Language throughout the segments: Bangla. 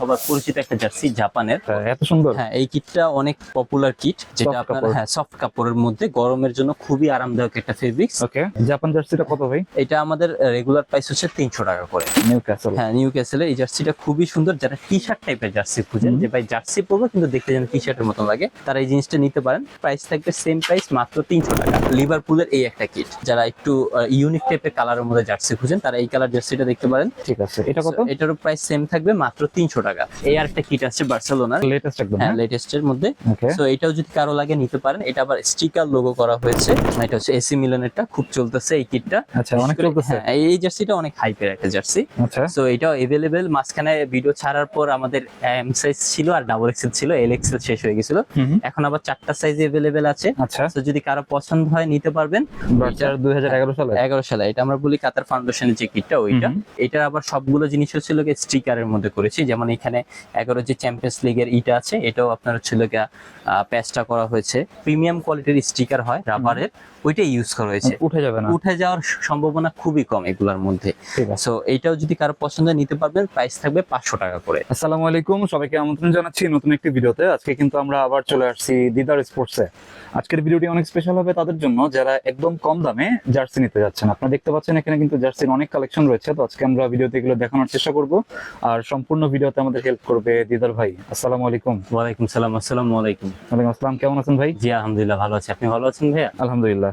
সবার পরিচিত একটা জার্সি জাপানের। এত সুন্দর। হ্যাঁ এই কিটটা অনেক পপুলার কিট যেটা আপনার হ্যাঁ সফট কাপড়ের মধ্যে গরমের জন্য খুবই আরামদায়ক একটা ফেব্রিক্স ওকে জাপান জার্সিটা কত ভাই? এটা আমাদের রেগুলার প্রাইস হচ্ছে তিনশো টাকা করে। নিউ ক্যাসেল হ্যাঁ নিউ ক্যাসেলের এই জার্সিটা খুবই সুন্দর। যারা টি শার্ট টাইপের জার্সি খুঁজেন যে ভাই জার্সি পরবো কিন্তু দেখতে যেন টি শার্টের মতো লাগে তারা এই জিনিসটা নিতে পারেন। প্রাইস থাকবে সেম প্রাইস মাত্র তিনশো টাকা। লিভারপুলের এই একটা কিট যারা একটু ইউনিক টাইপের কালারের মধ্যে জার্সি খুঁজেন তারা এই কালার জার্সিটা দেখতে পারেন। ঠিক আছে। এটা কত? এটারও প্রাইস সেম থাকবে মাত্র তিনশো টাকা। এই আর একটা কিট আছে বার্সেলোনার লেটেস্ট একদম হ্যাঁ লেটেস্ট এর মধ্যে। সো এটাও যদি কারও লাগে নিতে পারেন এটা আবার স্টিকার লোগো করা হয়েছে। এটা হচ্ছে এসি মিলানেরটা খুব চলতেছে এই কিটটা আচ্ছা অনেক চলতেছে? হ্যাঁ এই জার্সিটা অনেক হাইপের একটা জার্সি সো এটাও এভেলেবেল মাঝখানে ভিডিও ছাড়ার পর আমাদের এম সাইজ ছিল আর ডাবল এক্সেল ছিল এল এক্সেল শেষ হয়ে গেছিল। এখন আবার চারটা সাইজ এভেলেবেল আছে। আচ্ছা। তো যদি কারও পছন্দ হয় নিতে পারবেন। দুই হাজার এগারো সালে? এগারো সালে। এটা আমরা বলি কাতার ফাউন্ডেশনের যে কিটটা ওইটা। এটার আবার সবগুলো জিনিস হচ্ছিল স্টিকারের মধ্যে করেছি। যেমন এখানে এগারো যে চ্যাম্পিয়ন্স লিগের ইটা আছে এটাও আপনার হচ্ছিল গিয়া প্যাচটা করা হয়েছে। প্রিমিয়াম কোয়ালিটির স্টিকার হয় রাবারের ওইটাই ইউজ করা হয়েছে। উঠে যাবে না। উঠে যাওয়ার সম্ভাবনা খুবই কম এগুলোর মধ্যে। সো এটাও যদি কারও পছন্দ হয় নিতে পারবেন প্রাইস থাকবে পাঁচশো টাকা করে। আসসালামু আলাইকুম সবাইকে আমন্ত্রণ জানাচ্ছি নতুন একটি ভিডিওতে। আজকে কিন্তু আমরা আবার চলে আসছি দিদার স্পোর্টসে আজকের ভিডিওটি অনেক স্পেশাল হবে তাদের জন্য। যারা একদম কম দামে জার্সি নিতে যাচ্ছেন আপনারা দেখতে পাচ্ছেন এখানে কিন্তু জার্সির অনেক কালেকশন রয়েছে। তো আজকে আমরা ভিডিওতে এগুলো দেখানোর চেষ্টা করব। আর সম্পূর্ণ ভিডিওতে আমাদের হেল্প করবে দিদার ভাই। আসসালামু আলাইকুম। ওয়ালাইকুম সালাম আসসালামু আলাইকুম। ওয়ালাইকুম আসসালাম কেমন আছেন ভাই? জি আলহামদুলিল্লাহ ভালো আছি। আপনি ভালো আছেন ভাইয়া? আলহামদুলিল্লাহ।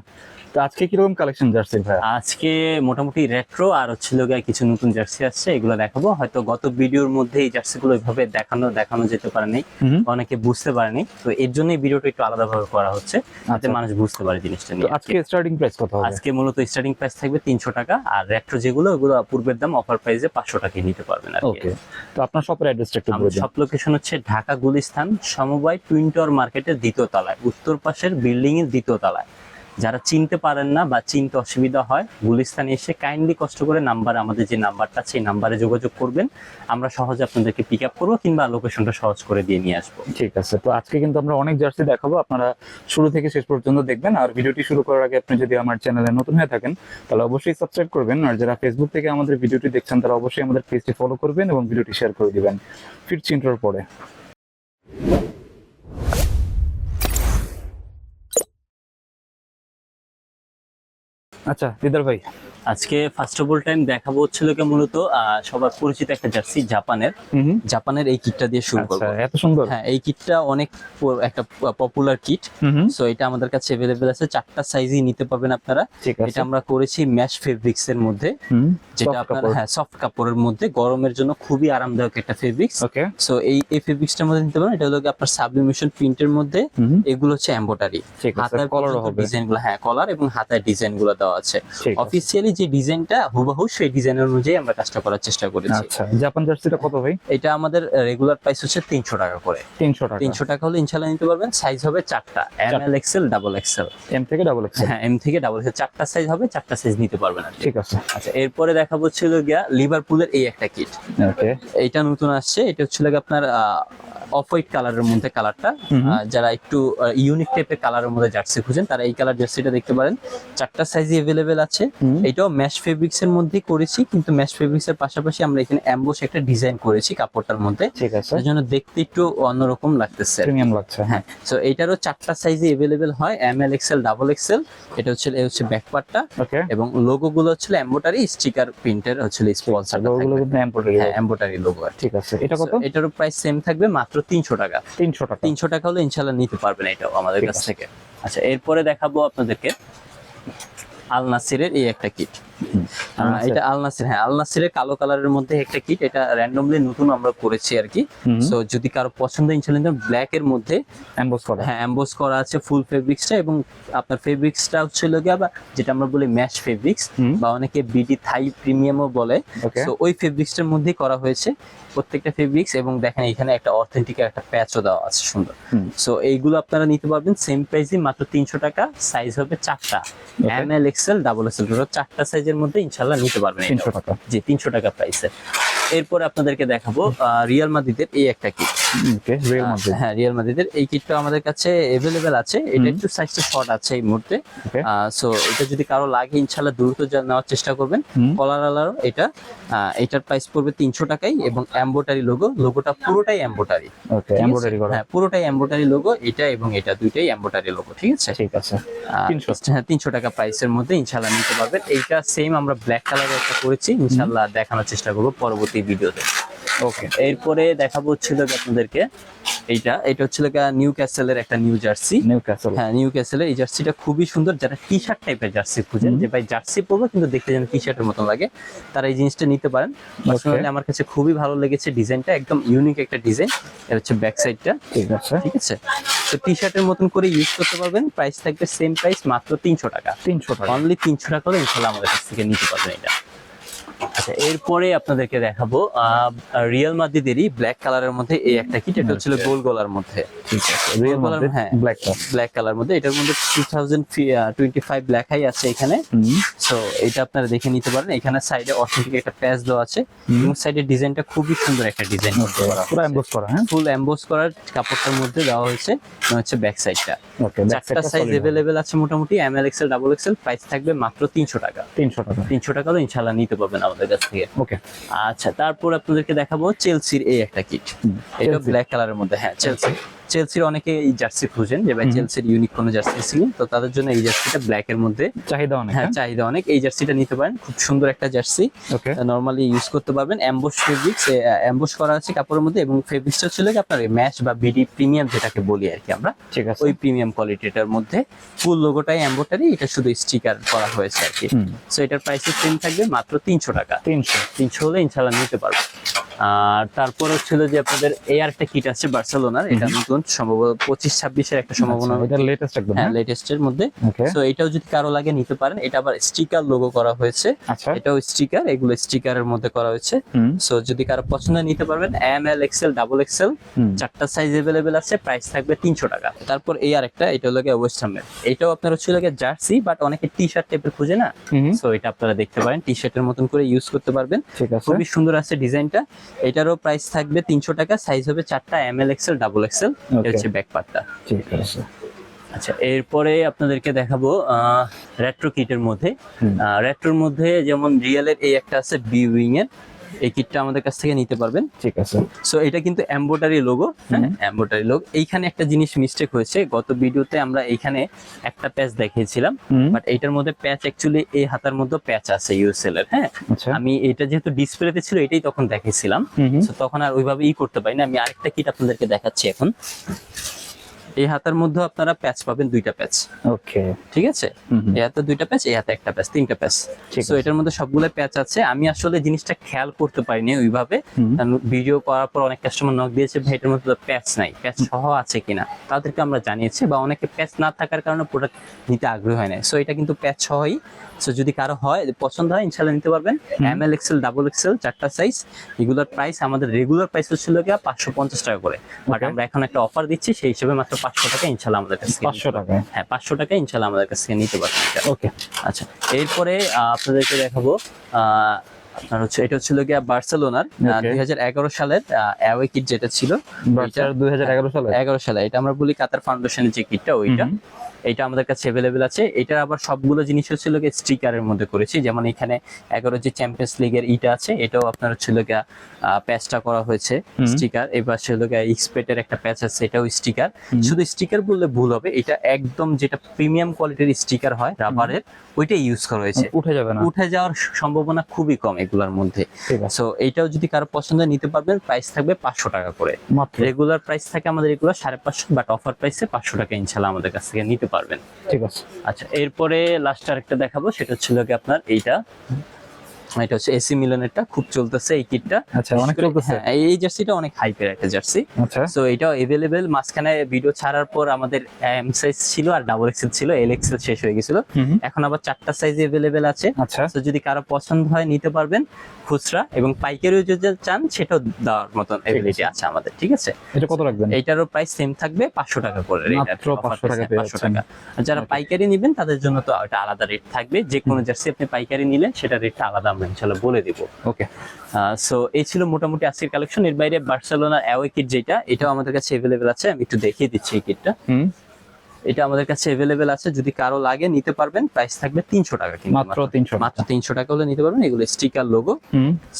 তো আজকে কীরকম কালেকশন জার্সি ভাই আজকে মোটামুটি রেট্রো আর হচ্ছিল গিয়ে কিছু নতুন জার্সি আসছে এগুলো দেখাবো। হয়তো গত ভিডিওর মধ্যে এই জার্সিগুলো এভাবে দেখানো দেখানো যেতে পারেনি হুম। অনেকে বুঝতে পারেনি তো এর জন্য ভিডিওটা একটু আলাদাভাবে করা হচ্ছে যাতে আচ্ছা। মানুষ বুঝতে পারে জিনিসটা নিয়ে আজকে স্টার্টিং প্রাইস কত হবে? আজকে মূলত স্টার্টিং প্রাইস থাকবে তিনশো টাকা আর রেট্রো যেগুলো ওগুলো পূর্বের দাম অফার প্রাইসে পাঁচশো টাকায় নিতে পারবেন আর ওকে তো আপনার শপের অ্যাড্রেসটা একটু বলে দিন। সব লোকেশন হচ্ছে ঢাকা গুলিস্তান সমবায় টুইন টাওয়ার মার্কেটের দ্বিতীয় তলায় উত্তর পাশের বিল্ডিং এর দ্বিতীয় তলায়। যারা চিনতে পারেন না বা চিনতে অসুবিধা হয়, গুলিস্তানে এসে কাইন্ডলি কষ্ট করে নাম্বার আমাদের যে নাম্বারটা এই নাম্বারে যোগাযোগ করবেন। আমরা সহজে আপনাদেরকে পিক আপ করব কিংবা লোকেশনটা সহজ করে দিয়ে নিয়ে আসব। ঠিক আছে, তো আজকে কিন্তু আমরা অনেক জার্সি দেখাবো। আপনারা শুরু থেকে শেষ পর্যন্ত দেখবেন। আর ভিডিওটি শুরু করার আগে আপনি যদি আমার চ্যানেলে নতুন হয়ে থাকেন, তাহলে অবশ্যই সাবস্ক্রাইব করবেন। আর যারা ফেসবুক থেকে আমাদের ভিডিওটি দেখছেন, তারা অবশ্যই আমাদের পেজটি ফলো করবেন এবং ভিডিওটি শেয়ার করে দিবেন। ফিরছি ইন্টার পরে। আচ্ছা দিদার ভাই। আজকে ফার্স্ট অফ অল টাইম দেখাবো হচ্ছিল কি মূলত সবার পরিচিত একটা জার্সি জাপানের। জাপানের এই কিটটা দিয়ে শুরু আচ্ছা করব। এত সুন্দর। হ্যাঁ এই কিটটা অনেক একটা পপুলার কিট সো এটা আমাদের কাছে অ্যাভেলেবেল আছে। চারটা সাইজই নিতে পারবেন আপনারা। এটা আমরা করেছি ম্যাশ ফেব্রিক্স এর মধ্যে। যেটা আপনার হ্যাঁ সফট কাপড়ের মধ্যে। গরমের জন্য খুবই আরামদায়ক একটা ফেব্রিক্স ওকে সো এই এই ফেব্রিক্সটার মধ্যে নিতে পারেন এটা হলো আপনার সাবলিমেশন প্রিন্টের মধ্যে। এগুলো হচ্ছে আছে হাতার কলারও হবে। ডিজাইনগুলো হ্যাঁ কলার এবং হাতার ডিজাইনগুলো দেওয়া আছে। অফিসিয়ালি যে ডিজাইনটা হুবহু সেই ডিজাইনের অনুযায়ী আমরা কাজটা করার চেষ্টা করেছি। আচ্ছা জাপান জার্সিটা কত ভাই? এটা আমাদের রেগুলার প্রাইস হচ্ছে তিনশো টাকা করে। তিনশো টাকা। তিনশো টাকা হলে ইনশাল্লাহ নিতে পারবেন। সাইজ হবে চারটা। M L XL double XL M থেকে ডাবল এক্স হ্যাঁ এম থেকে ডাবল এক্সেল চারটা সাইজ হবে চারটা সাইজ নিতে পারবেন আর ঠিক আছে। আচ্ছা এরপরে দেখাবো ছিল গিয়া লিভারপুলের এই একটা কিট ওকে এইটা নতুন আসছে। এটা হচ্ছে লাগে আপনার অফ হোয়াইট কালারের মধ্যে কালারটা। যারা একটু ইউনিক টাইপের কালারের মধ্যে জার্সি খুঁজেন তারা এই কালার জার্সিটা দেখতে পারেন। চারটা সাইজই অ্যাভেলেবেল আছে। এটাও ম্যাশ ফেব্রিক্স এর মধ্যেই করেছি কিন্তু ম্যাশ ফেব্রিক্স এর পাশাপাশি আমরা এখানে অ্যাম্বোস একটা ডিজাইন করেছি কাপড়টার মধ্যে। ঠিক আছে। জন্য দেখতে একটু অন্যরকম লাগতেছে। প্রিমিয়াম লাগছে। হ্যাঁ তো এইটারও চারটা সাইজে অ্যাভেলেবেল হয় M L XL double XL এটা হচ্ছে এই হচ্ছে ব্যাক পার্টটা ওকে এবং লোগো গুলো হচ্ছে এম্বোটারি স্টিকার প্রিন্টের হচ্ছে স্পন্সর কিন্তু এমপ্লয়ি হ্যাঁ এম্বোটারি লোগো ঠিক আছে। এটা কত? এটারও প্রাইস সেম থাকবে মাত্র তিনশো টাকা। তিনশো টাকা। তিনশো টাকা হলে ইনশাল্লাহ নিতে পারবেন এটাও আমাদের কাছ থেকে। আচ্ছা এরপরে দেখাবো আপনাদেরকে আল নাসিরের এই একটা কিট। এটা আল নাসির হ্যাঁ কালো কালারের মধ্যে একটা কিট এটা র্যান্ডমলি নতুন আমরা করেছি আর কি। সো যদি কারও পছন্দ ইনশাল্লাহ ব্ল্যাক এর মধ্যে এমবোস করা। হ্যাঁ এমবোস করা আছে ফুল ফেব্রিক্সটা এবং আপনার ফেব্রিক্সটা হচ্ছে লোকে আবার যেটা আমরা বলি ম্যাশ ফেব্রিক্স বা অনেকে বিডি থাই প্রিমিয়ামও বলে। তো ওই ফেব্রিক্সটার মধ্যেই করা হয়েছে প্রত্যেকটা ফেব্রিক্স এবং দেখেন এখানে একটা অথেন্টিক একটা প্যাচও দেওয়া আছে সুন্দর। সো এইগুলো আপনারা নিতে পারবেন সেম প্রাইসই মাত্র তিনশো টাকা সাইজ হবে চারটা. M L XL double XL চারটা সাইজের মধ্যে ইনশাল্লাহ নিতে পারবেন তিনশো টাকা। জি তিনশো টাকা প্রাইসে এরপরে আপনাদেরকে দেখাবো রিয়াল মাদ্রিদের এই একটা কিট হ্যাঁ রিয়াল মাদ্রিদের এই কিটটা আমাদের কাছে এভেলেবেল আছে। এটা একটু সাইজটা শর্ট আছে এই মুহূর্তে। সো এটা যদি কারও লাগে ইনশাল্লাহ দ্রুত নেওয়ার চেষ্টা করবেন। কলার আলারও এটা। এটার প্রাইস পড়বে তিনশো টাকাই এবং এম্বোটারি লোগো লোগোটা পুরোটাই এম্বোটারি হ্যাঁ পুরোটাই এম্বোটারি লোগো এটা এবং এটা দুইটাই এম্বোটারি লোগো ঠিক আছে? ঠিক আছে। আহ, 300 হ্যাঁ তিনশো টাকা প্রাইসের মধ্যে ইনশাল্লাহ নিতে পারবেন। এইটা সেম আমরা ব্ল্যাক কালারের একটা করেছি। ইনশাল্লাহ দেখানোর চেষ্টা করব। পরবর্তী ভিডিওতে। ওকে। এরপরে দেখাবো হচ্ছিল আপনাদেরকে এইটা। এটা হচ্ছিল নিউ ক্যাসেলের একটা নিউ জার্সি নিউ ক্যাসল হ্যাঁ নিউ ক্যাসেলের এই জার্সিটা খুবই সুন্দর। যারা টি শার্ট টাইপের জার্সি খুঁজেন যে ভাই জার্সি পরবো কিন্তু দেখতে যেন টি শার্টের মতো লাগে তারা এই জিনিসটা নিতে পারেন। পার্সোনালি আমার কাছে খুবই ভালো লেগেছে ডিজাইনটা একদম ইউনিক একটা ডিজাইন। এটা হচ্ছে ব্যাক সাইডটা ঠিক আছে। ঠিক আছে? তো টি শার্টের মতন করে ইউজ করতে পারবেন। প্রাইস থাকবে সেম প্রাইস মাত্র তিনশো টাকা। তিনশো টাকা। অনলি তিনশো টাকা হলে ইনশাল্লাহ আমাদের কাছ থেকে নিতে পারবেন এটা। আচ্ছা এরপরে আপনাদেরকে দেখাবো রিয়েল মাদ্রিদেরই ব্ল্যাক কালারের মধ্যে এই একটা কিট এটা হচ্ছিল গোল গলার মধ্যে। রিয়েল মাদ্রিদ হ্যাঁ। ব্ল্যাক ব্ল্যাক কালার মধ্যে। এটার মধ্যে two thousand twenty five black high আছে এখানে। সো এটা আপনারা দেখে নিতে পারেন। এখানে সাইডে অথেন্টিক একটা প্যাচ দেওয়া আছে। এবং সাইডের ডিজাইনটা খুবই সুন্দর একটা ডিজাইন পুরো এমবোস করা হ্যাঁ? ফুল এমবোস করার কাপড়টার মধ্যে দেওয়া হয়েছে। হচ্ছে ব্যাক সাইডটা ওকে চারটা সাইজ সাইডটা আছে মোটামুটি। M L XL double XL price থাকবে মাত্র তিনশো টাকা। তিনশো টাকা। তিনশো টাকা তো ইনশাল্লাহ নিতে পারবেন আমাদের কাছ থেকে ওকে আচ্ছা তারপর আপনাদেরকে দেখাবো চেলসির এই একটা কিট এটা। ব্ল্যাক কালারের মধ্যে হ্যাঁ চেলসি চেলসির অনেকে এই জার্সি খুঁজেন যে ভাই চেলসির ইউনিক কোনো জার্সি ছিল তো তাদের জন্য এই জার্সিটা ব্ল্যাক এর মধ্যে। চাহিদা অনেক হ্যাঁ চাহিদা অনেক। এই জার্সিটা নিতে পারেন খুব সুন্দর একটা জার্সি। ওকে। নর্মালি ইউজ করতে পারবেন। অ্যাম্বোস ফেব্রিক্স অ্যাম্বোস করা আছে কাপড়ের মধ্যে এবং ফেব্রিক্সটা ছিল কি আপনার ম্যাচ বা বিডি প্রিমিয়াম যেটাকে বলি আর কি আমরা। ঠিক আছে। ওই প্রিমিয়াম কোয়ালিটিটার মধ্যে। ফুল লোগোটাই এম্বোটারি এটা শুধু স্টিকার করা হয়েছে আর কি। সো এটার প্রাইসের সেম থাকবে মাত্র তিনশো টাকা। তিনশো। তিনশো হলে ইনশাল্লাহ নিতে পারব। আর তারপর হচ্ছিল যে আপনাদের এই আর একটা কিট আছে বার্সেলোনার এটা নতুন সম্ভবত পঁচিশ ছাব্বিশের একটা সম্ভাবনা আচ্ছা, এটা লেটেস্ট একদম হ্যাঁ লেটেস্টের মধ্যে। ওকে তো এটাও যদি কারও লাগে নিতে পারেন এটা আবার স্টিকার লোগো করা হয়েছে। আচ্ছা। এটাও স্টিকার এগুলো স্টিকারের মধ্যে করা হয়েছে। সো যদি কারও পছন্দ নিতে পারবেন। M L XL double XL চারটা সাইজ এভেলেবেল আছে প্রাইস থাকবে তিনশো টাকা। তারপর এই আর একটা এটা হলো ওয়েস্ট হামের এটাও আপনার হচ্ছে লাগে জার্সি বাট অনেকে টি শার্ট টাইপের খুঁজে না। সো এটা আপনারা দেখতে পারেন টি শার্টের মতন করে ইউজ করতে পারবেন। খুবই সুন্দর আছে ডিজাইনটা এটারও প্রাইস থাকবে তিনশো টাকা সাইজ হবে চারটা M L XL double XL এটা হচ্ছে ব্যাক পার্টটা ঠিক আছে। আচ্ছা এরপরে আপনাদেরকে দেখাবো রেট্রো কিটের মধ্যে। রেট্রোর মধ্যে যেমন রিয়েলের এই একটা আছে বি উইং এর। এই কিটটা আমাদের কাছ থেকে নিতে পারবেন। ঠিক আছে। সো এটা কিন্তু এম্বোটারি লোগো হ্যাঁ। এম্বোটারি লোগো এইখানে একটা জিনিস মিস্টেক হয়েছে। গত ভিডিওতে আমরা এইখানে একটা প্যাচ দেখিয়েছিলাম বাট এইটার মধ্যে প্যাচ অ্যাকচুয়ালি এই হাতার মধ্যে প্যাচ আছে ইউএসএল এর হ্যাঁ? আচ্ছা। আমি এটা যেহেতু ডিসপ্লেতে ছিল এটাই তখন হুম তখন আর ওইভাবে ই করতে পারি না আমি আরেকটা কিট আপনাদেরকে দেখাচ্ছি এখন। এই হাতার মধ্যে আপনারা প্যাচ পাবেন দুইটা প্যাচ ওকে ঠিক আছে? এই হাতে দুইটা প্যাচ এই হাতে একটা প্যাচ তিনটা প্যাচ তো এটার মধ্যে সবগুলো প্যাচ আছে। আমি আসলে জিনিসটা খেয়াল করতে পারিনি ওইভাবে। ভিডিও করার পর অনেক কাস্টমার নক দিয়েছে ভাই এটার মধ্যে প্যাচ নাই। প্যাচ সহ আছে কিনা? তাদেরকে আমরা জানিয়েছি বা অনেকে প্যাচ না থাকার কারণে প্রোডাক্ট নিতে আগ্রহী হয় না সো এটা কিন্তু প্যাচ সহই। সো যদি কারও হয় পছন্দ হয় ইনশাল্লাহ নিতে পারবেন। M L XL double XL চারটা সাইজ এগুলোর প্রাইস আমাদের রেগুলার প্রাইস গিয়া পাঁচশো পঞ্চাশ টাকা করে। বাট আমরা এখন একটা অফার দিচ্ছি সেই হিসেবে মাত্র পাঁচশো টাকা ইনশাল্লাহ আমাদের কাছে পাঁচশো টাকা? হ্যাঁ পাঁচশো টাকা ইনশাল্লাহ আমাদের কাছ থেকে নিতে পারবেন। ওকে। আচ্ছা এরপরে আপনাদেরকে দেখাবো আহ, আপনার হচ্ছে এটা হচ্ছিল গিয়া বার্সেলোনার. দুই হাজার এগারো সালের অ্যাওয়ে কিট যেটা ছিল দুই হাজার এগারো সালে এগারো সালে এটা আমরা বলি কাতার ফাউন্ডেশনের যে কিটটা ওইটা। এটা আমাদের কাছে অ্যাভেলেবেল আছে। এটার আবার সবগুলো জিনিস হচ্ছিল গিয়ে স্টিকারের মধ্যে করেছি। যেমন এখানে এগারো যে চ্যাম্পিয়ন্স লিগের ইটা আছে এটাও আপনার হচ্ছিল গিয়া প্যাচটা করা হয়েছে। স্টিকার এবার ছিল গিয়া এক্সপেটের একটা প্যাচ আছে এটাও স্টিকার শুধু স্টিকার বললে ভুল হবে এটা একদম যেটা প্রিমিয়াম কোয়ালিটির স্টিকার হয় রাবারের ওইটাই ইউজ করা হয়েছে। উঠে যাবে না। উঠে যাওয়ার সম্ভাবনা খুবই কম এগুলোর মধ্যে। সো এইটাও যদি কারও পছন্দ হয় নিতে পারবেন। প্রাইস থাকবে পাঁচশো টাকা করে। রেগুলার প্রাইস থাকে আমাদের রেগুলার সাড়ে পাঁচশো বাট অফার প্রাইসে পাঁচশো টাকা ইনশাল্লাহ আমাদের কাছ থেকে নিতে পারবেন। ঠিক আছে। আচ্ছা এরপরে লাস্ট আরেকটা দেখাবো সেটা ছিল কি আপনার এইটা। এটা হচ্ছে এসি মিলনেরটা খুব চলতেছে এই কিটটা। আচ্ছা অনেক চলতেছে। হ্যাঁ এই জার্সিটা অনেক হাইপের একটা জার্সি। আচ্ছা। সো মাঝখানে ভিডিও ছাড়ার পর আমাদের এম সাইজ ছিল আর ডাবল এক্সেল ছিল এল এক্সেল শেষ হয়ে হুম এখন আবার চারটা সাইজ এভেলেবেল আছে। আচ্ছা। তো যদি কারও পছন্দ হয় নিতে পারবেন খুচরা এবং পাইকারিও যদি চান সেটাও দেওয়ার মতন এবিলিটি আছে। আমাদের ঠিক আছে? এটা কত রাখবেন? এইটারও প্রাইস সেম থাকবে পাঁচশো টাকা করে মাত্র কি, 500 টাকা price, 500 টাকা। যারা পাইকারি নেবেন তাদের জন্য তো একটা আলাদা রেট থাকবে। যে কোনো জার্সি আপনি পাইকারি নিলেন সেটা রেটটা আলাদা আমরা ইনশাল্লাহ বলে দিব। ওকে। সো এই ছিল মোটামুটি আজকের কালেকশন এর বাইরে বার্সেলোনার অ্যাওয়ে কিট যেটা এটাও আমাদের কাছে অ্যাভেলেবেল আছে। আমি একটু দেখিয়ে দিচ্ছি এই কিটটা হুম। এটা আমাদের কাছে অ্যাভেলেবেল আছে। যদি কারও লাগে নিতে পারবেন। প্রাইস থাকবে তিনশো টাকা কিন্তু মাত্র তিনশো মাত্র তিনশো টাকা হলে নিতে পারবেন। এগুলো স্টিকার লোগো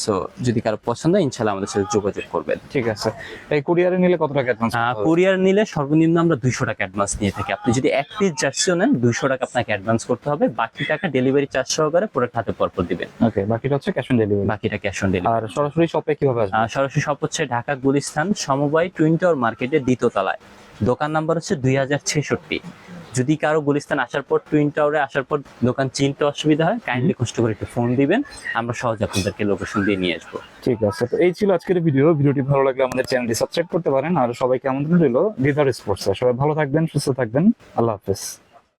সো যদি কারও পছন্দ হয় ইনশাল্লাহ আমাদের সাথে যোগাযোগ করবেন। ঠিক আছে। এই কুরিয়ারে নিলে কত টাকা অ্যাডভান্স কুরিয়ার নিলে সর্বনিম্ন আমরা দুইশো টাকা অ্যাডভান্স নিয়ে থাকি। আপনি যদি এক পিস জার্সিও নেন দুইশো টাকা আপনাকে অ্যাডভান্স করতে হবে। বাকি টাকা ডেলিভারি চার্জ সহকারে পরে হাতে পরপর দিবেন। ওকে বাকিটা হচ্ছে ক্যাশ অন ডেলিভারি বাকিটা ক্যাশ অন ডেলিভারি আর সরাসরি শপে কীভাবে আসবে সরাসরি শপ হচ্ছে ঢাকা গুলিস্তান সমবায় টুইন টাওয়ার মার্কেটের দ্বিতীয় তলায়। দোকান নাম্বার হচ্ছে দুই হাজার ছেষট্টি। যদি কারও গুলিস্তান আসার পর টুইন টাওয়ারে আসার পর দোকান চিনতে অসুবিধা হয় কাইন্ডলি কষ্ট করে একটু ফোন দিবেন আমরা সহজে আপনাদেরকে লোকেশন দিয়ে নিয়ে আসব। ঠিক আছে তো এই ছিল আজকের ভিডিও ভিডিওটি ভালো লাগলে আমাদের চ্যানেলটি সাবস্ক্রাইব করতে পারেন। আর সবাইকে আমন্ত্রণ রইল রিভার স্পোর্টস সবাই ভালো থাকবেন সুস্থ থাকবেন। আল্লাহ হাফেজ।